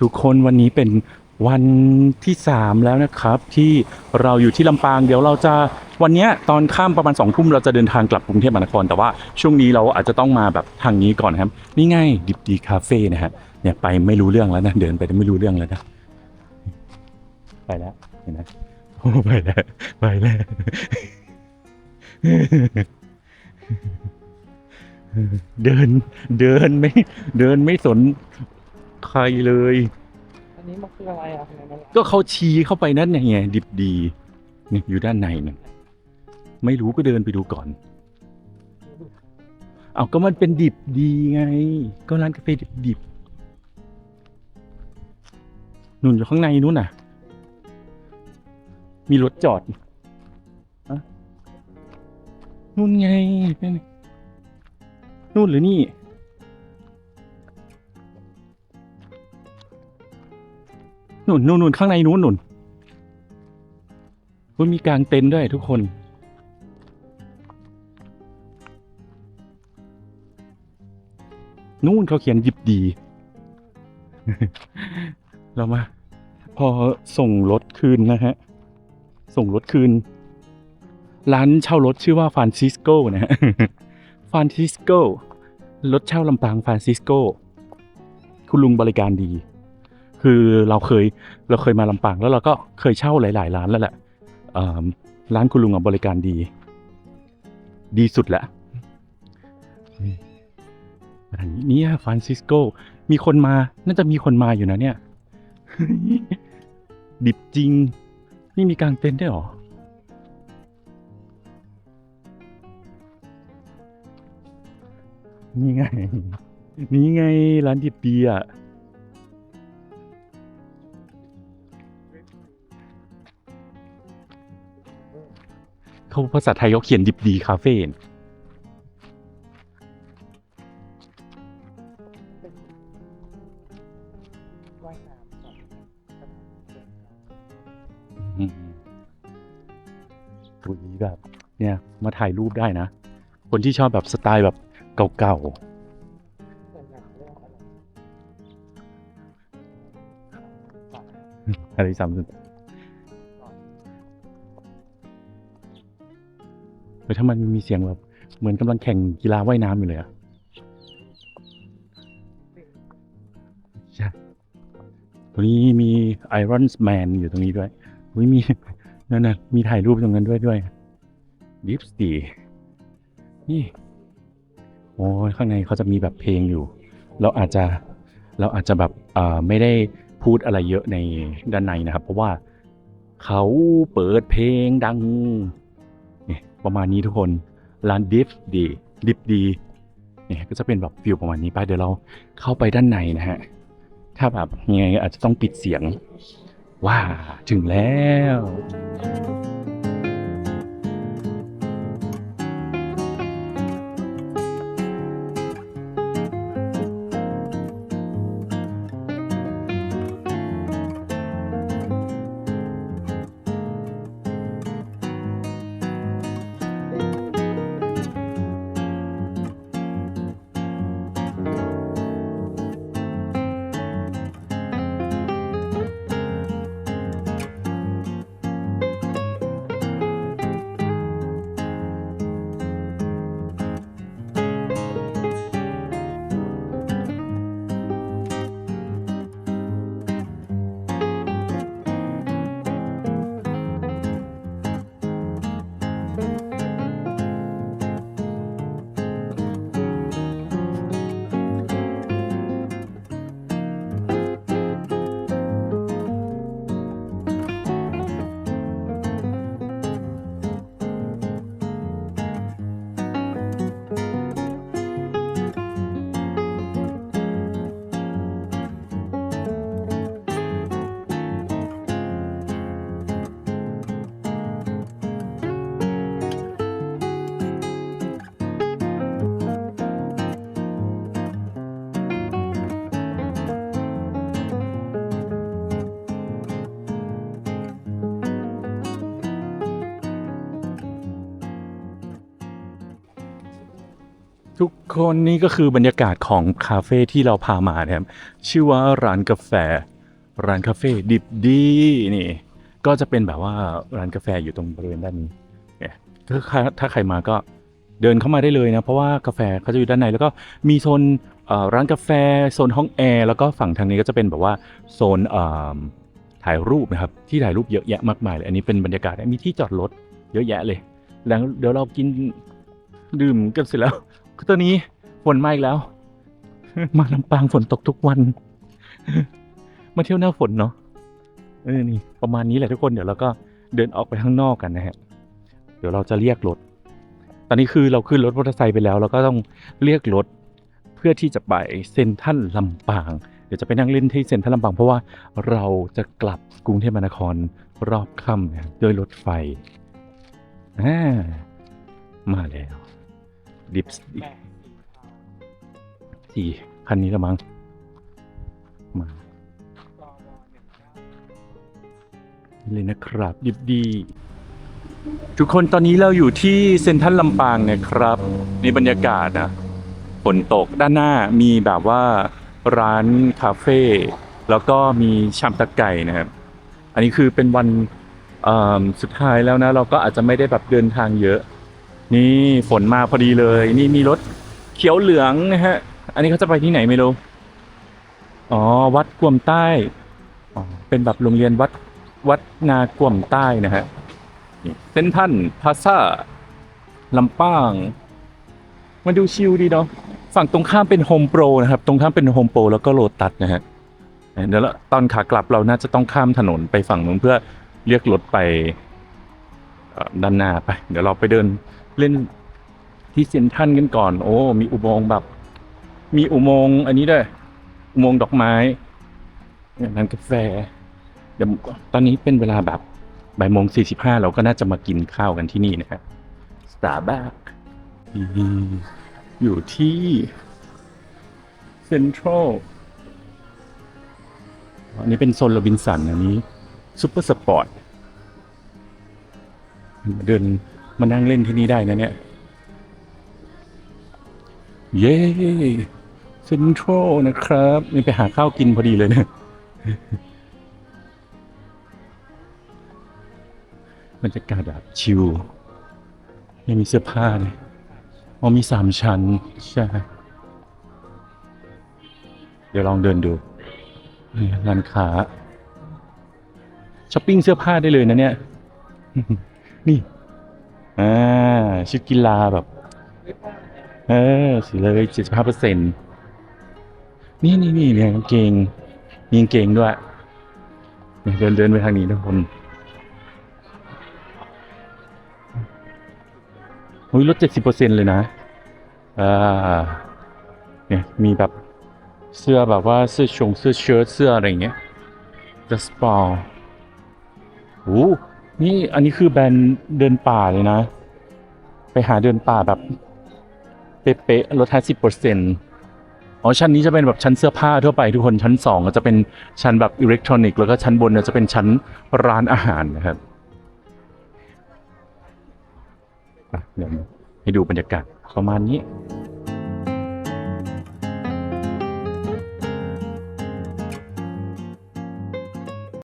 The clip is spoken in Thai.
ทุกคนวันนี้เป็นวันที่ 3 แล้วนะครับ ที่เราอยู่ที่ลำปางเดี๋ยวเราจะวันนี้ตอนข้ามประมาณ2องทุ่มเราจะเดินทางกลับกรุงเทพมหานคร แต่ว่าช่วงนี้เราอาจจะต้องมาแบบทางนี้ก่อนนะครับ นี่ไงดิบดีคาเฟ่นะฮะเนี่ยไปไม่รู้เรื่องแล้วนะเดินไปไม่รู้เรื่องแล้วนะไปแล้วเห็นไหมโอ้ไปแล้วไปแล้วเดินเดินไม่เดินไม่สน ใครเลย อันนี้มันคืออะไรอะทำไมมันก็เขาชี้เข้าไปนั่นไงดิบดีนี่อยู่ด้านในนั่นไม่รู้ก็เดินไปดูก่อน เอาก็มันเป็นดิบดีไง ก็ร้านกาแฟดิบดิบๆนุ่นอยู่ข้างในนู้นน่ะ มีรถจอดอะนู่นไงเป็นนู่นหรือนี่ นุ่นนุ่นนุ่นข้างในนู้นนุ่นมันมีกลางเต็นท์ด้วยทุกคน นู่นเขาเขียนหยิบดี เรามา พอส่งรถคืนนะฮะ ส่งรถคืน ร้านเช่ารถชื่อว่าฟานซิสโกนะฮะฟานซิสโกรถเช่าลำปางฟานซิสโก คุณลุงบริการดี คือเราเคยเราเคยมาลำปางแล้วเราก็เคยเช่าหลาย ๆ ร้านแล้วแหละร้านคุณลุงบริการดี ดีสุดแหละนี่นี้ฟรานซิสโก มีคนมา น่าจะมีคนมาอยู่นะเนี่ย ดิบจริง นี่มีกางเต็นท์ด้หรอ นี่ไง นี่ไงร้านดิบดีอะ เขาภาษาไทยเขาเขียนดิบดีคาเฟ่หืมตัวนี้แบบ เนี่ย มาถ่ายรูปได้นะ คนที่ชอบแบบสไตล์แบบเก่าส่วนใหญ่เรื่อะไรๆอะไร ซ้ำเฮ้ยถ้ามันมีเสียงแบบ เหมือนกำลังแข่งกีฬาว่ายน้ำอยู่เลยอะใช่ตรงนี้มีไอรอนแมนอยู่ตรงนี้ด้วยอุ้ยมีนั่นน่ะมีถ่ายรูปตรงนั้นด้วยด้วยดิฟสตีนี่โอ้ยข้างในเขาจะมีแบบเพลงอยู่ เราอาจจะเราอาจจะแบบเอ่อไม่ได้พูดอะไรเยอะในด้านในนะครับ เพราะว่าเขาเปิดเพลงดังเนี่ย ประมาณนี้ทุกคนร้านดิฟดีดิฟดีเนี่ยก็จะเป็นแบบฟิลประมาณนี้ไปเดี๋ยวเราเข้าไปด้านในนะฮะถ้าแบบยังไงอาจจะต้องปิดเสียงว้าถึงแล้ว ทุกคนนี่ก็คือบรรยากาศของคาเฟ่ที่เราพามานะครับ ชื่อว่าร้านกาแฟ ร้านคาเฟ่ดิบดีนี่ ก็จะเป็นแบบว่าร้านกาแฟอยู่ตรงบริเวณด้านนี้เนี่ยถ้าใครถ้าใครมาก็เดินเข้ามาได้เลยนะ เพราะว่ากาแฟเขาจะอยู่ด้านใน แล้วก็มีโซนร้านกาแฟโซนห้องแอร์แล้วก็ฝั่งทางนี้ก็จะเป็นแบบว่าโซนถ่ายรูปนะครับ ที่ถ่ายรูปเยอะแยะมากมายเลยอันนี้เป็นบรรยากาศมีที่จอดรถเยอะแยะเลย แล้วเดี๋ยวเรากินดื่มกันเสร็จแล้ว คือตอนนี้ฝนมาอีกแล้ว มาลำปางฝนตกทุกวัน มาเที่ยวหน้าฝนเนาะเออนี่ประมาณนี้แหละทุกคนเดี๋ยวเราก็เดินออกไปข้างนอกกันนะฮะ เดี๋ยวเราจะเรียกรถ ตอนนี้คือเราขึ้นรถมอเตอร์ไซค์ไปแล้วเราก็ต้องเรียกรถเพื่อที่จะไปเซ็นทรัลลำปาง เดี๋ยวจะไปนั่งเล่นที่เซ็นทรัลลำปาง เพราะว่าเราจะกลับกรุงเทพมหานครรอบค่ำนะด้วยรถไฟอ่ามาแล้ว ดิฟแปดสีขาวสี่คันนี้ละมั้งมาเลยนะครับ ดิบดี ทุกคนตอนนี้เราอยู่ที่เซ็นทรัลลำปางนะครับในบรรยากาศนะฝนตกด้านหน้ามีแบบว่าร้านคาเฟ่แล้วก็มีชามตะไก่นะครับ อันนี้คือเป็นวันสุดท้ายแล้วนะ เราก็อาจจะไม่ได้แบบเดินทางเยอะ นี่ฝนมาพอดีเลย นี่มีรถเขียวเหลืองนะฮะ อันนี้เขาจะไปที่ไหนไม่รู้ อ๋อ วัดกวมใต้อ๋อเป็นแบบโรงเรียนวัดวัดนากวมใต้นะฮะเส้นท่านพาซ่าลำปางมาดูชิลดีเนาะฝั่งตรงข้ามเป็นโฮมโปรนะครับ ตรงข้ามเป็นโฮมโปรแล้วก็โลตัสนะฮะเดี๋ยวละตอนขากลับเราน่าจะต้องข้ามถนนไปฝั่งนู้นเพื่อเรียกรถไป ด้านหน้าไป เดี๋ยวเราไปเดินเล่นที่เซ็นทรัลกันก่อน โอ้ มีอุโมงค์แบบ มีอุโมงค์อันนี้ด้วย อุโมงค์ดอกไม้เนี่ยร้านกาแฟเดี๋ยวตอนนี้เป็นเวลาแบบบ่ายโมงสี่สิบห้าเราก็น่าจะมากินข้าวกันที่นี่นะครับสตาร์บัคอยู่ที่เซ็นทรัลอันนี้เป็นโซนโรบินสันอันนี้ซูเปอร์สปอร์ต เดินมานั่งเล่นที่นี่ได้นะเนี่ย เย้เซ็นทรัลนะครับนี่ไปหาข้าวกินพอดีเลยเนะบรรยากาศแบบชิลยังมีเสื้อผ้าเลยอ๋อมีสามชั้น ใช่ เดี๋ยวลองเดินดูร้านค้าช้อปปิ้งเสื้อผ้าได้เลยนะเนี่ย นี่อ่าชุดกีฬาแบบ เออสีเลยเจ็ดสิบห้าเปอร์เซ็นต์นี่นี่นี่เนี่ยกางเกงมีกางเกงด้วยเดินเดินไปทางนี้ทุกคนอุ้ยลดเจ็ดสิบเปอร์เซ็นต์เลยนะอ่าเนี่ยมีแบบเสื้อแบบว่าเสื้อชงเสื้อเชิ้ตเสื้ออะไรอย่างเงี้ย The Spa โอ้ นี่อันนี้คือแบรนด์เดินป่าเลยนะ ไปหาเดินป่าแบบ เป๊ะๆลดห้าสิบเปอร์เซ็นต์อ๋อชั้นนี้จะเป็นแบบชั้นเสื้อผ้าทั่วไปทุกคนชั้นสองก็จะเป็นชั้นแบบอิเล็กทรอนิกส์แล้วก็ชั้นบนเนี่ยจะเป็นชั้นร้านอาหารนะครับเดี๋ยวให้ดูบรรยากาศประมาณนี้